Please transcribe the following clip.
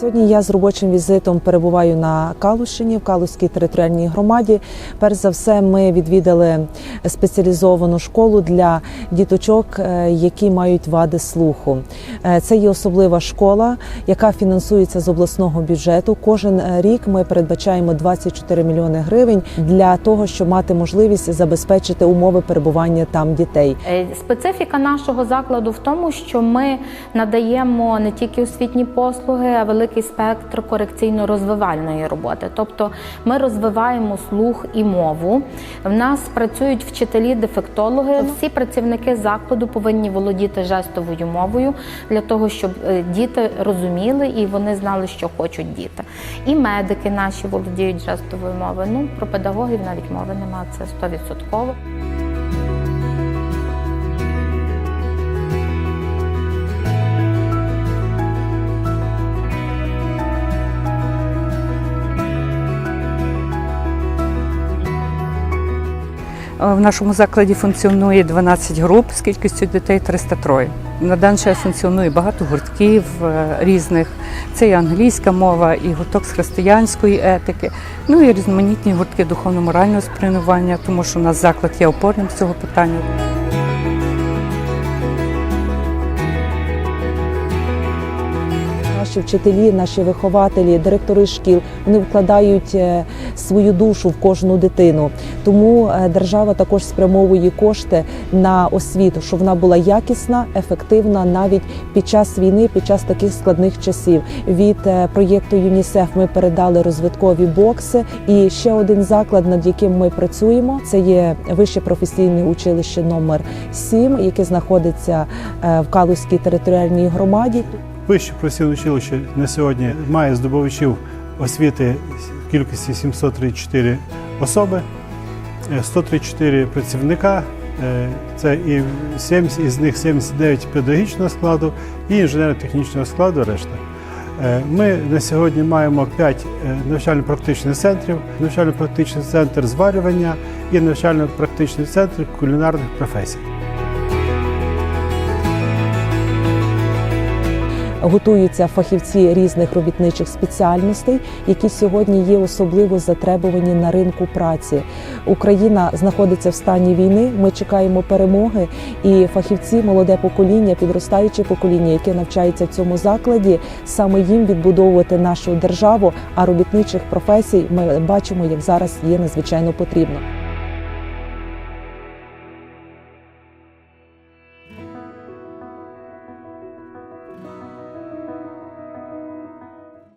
Сьогодні я з робочим візитом перебуваю на Калущині в Калузькій територіальній громаді. Перш за все, ми відвідали спеціалізовану школу для діточок, е, які мають вади слуху. Е, Це є особлива школа, яка фінансується з обласного бюджету. Кожен е, рік ми передбачаємо 24 мільйони гривень для того, щоб мати можливість забезпечити умови перебування там дітей. Специфіка нашого закладу в тому, що ми надаємо не тільки освітні послуги, а великий спектр корекційно-розвивальної роботи. Тобто ми розвиваємо слух і мову. В нас працюють вчителі-дефектологи. Всі працівники закладу повинні володіти жестовою мовою для того, щоб е, діти розуміли і вони знали, що хочуть діти. І медики наші володіють жестовою мовою. Ну про педагогів навіть мови немає, це 100%. В нашому закладі функціонує 12 груп з кількістю дітей 303. На даний час функціонує багато гуртків е, різних. Це і англійська мова, і гурток з християнської етики, ну і різноманітні гуртки духовно-морального спрямування, тому що у нас заклад є опорним з цього питання. Наші вчителі, наші вихователі, директори шкіл вони вкладають е, свою душу в кожну дитину. Тому е, держава також спрямовує кошти на освіту, щоб вона була якісна, ефективна навіть під час війни, під час таких складних часів. Від е, проєкту ЮНІСЕФ ми передали розвиткові бокси. І ще один заклад, над яким ми працюємо, це є вище професійне училище номер 7 яке знаходиться е, в Калузькій територіальній громаді. Вище професійне училище на сьогодні має здобувачів освіти кількості 734 особи, е, 134 працівника. е, Це і 70, із них 79 педагогічного складу і інженерно-технічного складу решта. Е, Ми на сьогодні маємо 5 навчально-практичних центрів, навчально-практичний центр зварювання і навчально-практичний центр кулінарних професій. Готуються фахівці різних робітничих спеціальностей, які сьогодні є особливо затребувані на ринку праці. Україна знаходиться в стані війни. Ми чекаємо перемоги, і фахівці, молоде покоління, підростаюче покоління, яке навчається в цьому закладі, саме їм відбудовувати нашу державу. А робітничих професій ми бачимо, як зараз є надзвичайно потрібно.